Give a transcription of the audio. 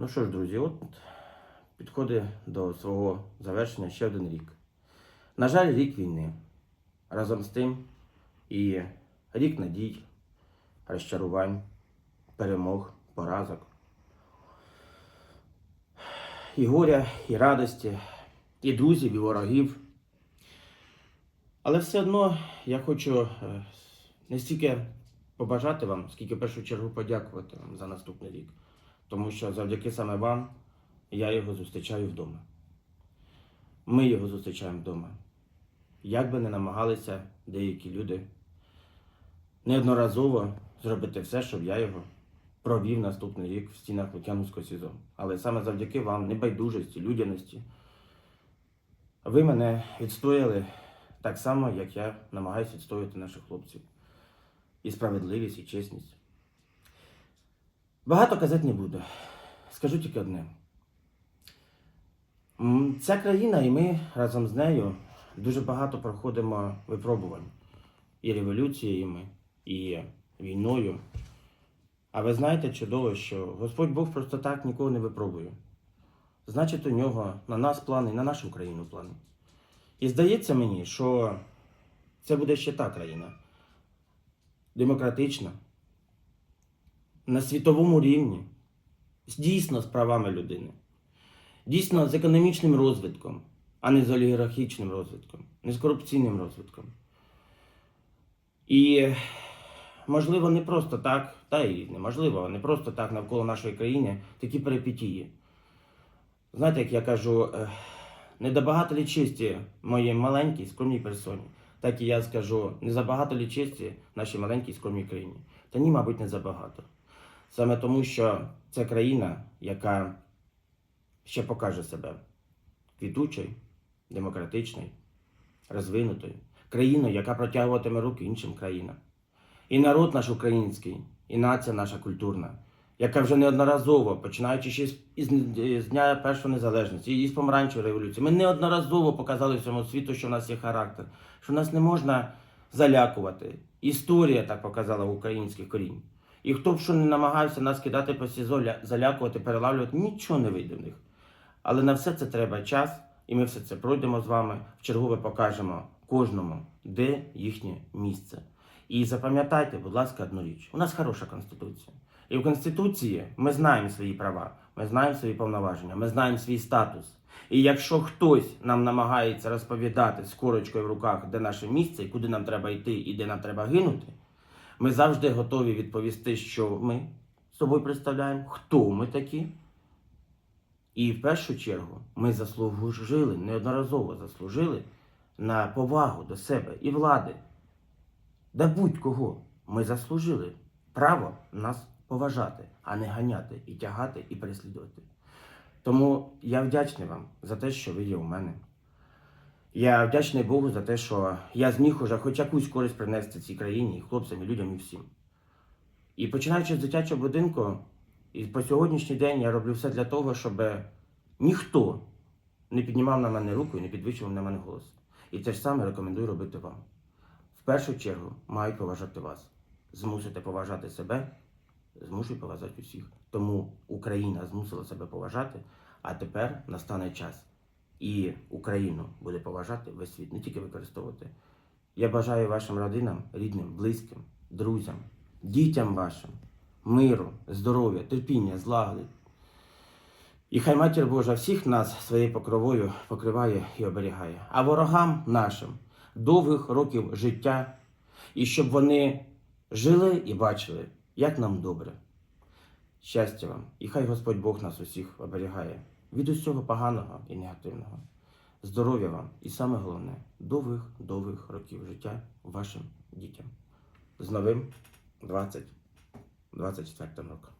Ну що ж, друзі, от підходить до свого завершення ще один рік. На жаль, рік війни. Разом з тим і рік надій, розчарувань, перемог, поразок. І горя, і радості, і друзів, і ворогів. Але все одно я хочу е, не стільки побажати вам, скільки в першу чергу подякувати вам за наступний рік. Тому що завдяки саме вам я його зустрічаю вдома. Ми його зустрічаємо вдома. Як би не намагалися деякі люди неодноразово зробити все, щоб я його провів наступний рік в стінах Лук'яновського СІЗО. Але саме завдяки вам, небайдужості, людяності, ви мене відстояли так само, як я намагаюся відстоювати наших хлопців. І справедливість, і чесність. Багато казати не буду. Скажу тільки одне. Ця країна і ми разом з нею дуже багато проходимо випробувань. І революціями, і війною. А ви знаєте чудово, що Господь Бог просто так нікого не випробує. Значить, у нього на нас плани, на нашу країну плани. І здається мені, що це буде ще та країна. Демократична, на світовому рівні, дійсно з правами людини, дійсно з економічним розвитком, а не з олігархічним розвитком, не з корупційним розвитком. І можливо, не просто так, та і неможливо, не просто так навколо нашої країни такі перипетії. Знаєте, як я кажу, е, не забагато лі честі моїй маленькій скромній персоні, так і я скажу, не забагато лі честі нашій маленькій скромній країні. Та ні, мабуть, не забагато. Саме тому, що це країна, яка ще покаже себе квітучою, демократичною, розвинутою, країною, яка протягуватиме руки іншим країнам. І народ наш український, і нація наша культурна, яка вже неодноразово, починаючи ще з, із, Дня Першої незалежності, і з помаранчевої революції, ми неодноразово показали всьому світу, що в нас є характер, що нас не можна залякувати. Історія так показала українських корінь. І хто б що не намагався нас кидати по сізоля, залякувати, перелавлювати, нічого не вийде в них. Але на все це треба час, і ми все це пройдемо з вами. В чергове покажемо кожному, де їхнє місце. І запам'ятайте, будь ласка, одну річ: у нас хороша конституція. І в Конституції ми знаємо свої права, ми знаємо свої повноваження, ми знаємо свій статус. І якщо хтось нам намагається розповідати з корочкою в руках, де наше місце, і куди нам треба йти, і де нам треба гинути, ми завжди готові відповісти, що ми собою представляємо, хто ми такі. І в першу чергу ми заслужили, неодноразово заслужили на повагу до себе і влади. Да будь-кого ми заслужили право нас поважати, а не ганяти і тягати і переслідувати. Тому я вдячний вам за те, що ви є у мене. Я вдячний Богу за те, що я зміг уже хоч якусь користь принести цій країні, хлопцям, і людям, і всім. І починаючи з дитячого будинку, і по сьогоднішній день я роблю все для того, щоб ніхто не піднімав на мене руку і не підвищував на мене голос. І те ж саме рекомендую робити вам. В першу чергу мають поважати вас. Змусите поважати себе, змушують поважати усіх. Тому Україна змусила себе поважати, а тепер настане час. І Україну буде поважати весь світ, не тільки використовувати. Я бажаю вашим родинам, рідним, близьким, друзям, дітям вашим, миру, здоров'я, терпіння, злагоди. І хай матір Божа всіх нас своєю покровою покриває і оберігає, а ворогам нашим довгих років життя, і щоб вони жили і бачили, як нам добре. Щастя вам, і хай Господь Бог нас усіх оберігає від усього поганого і негативного. Здоров'я вам і саме головне довгих довгих років життя вашим дітям. З новим 2024 роком.